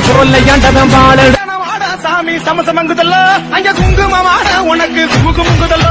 விளையாண்டவன் வாழ சாமி சமசமங்குதல்ல அங்க குங்குமமான உனக்கு குமுகுமுங்குதல்ல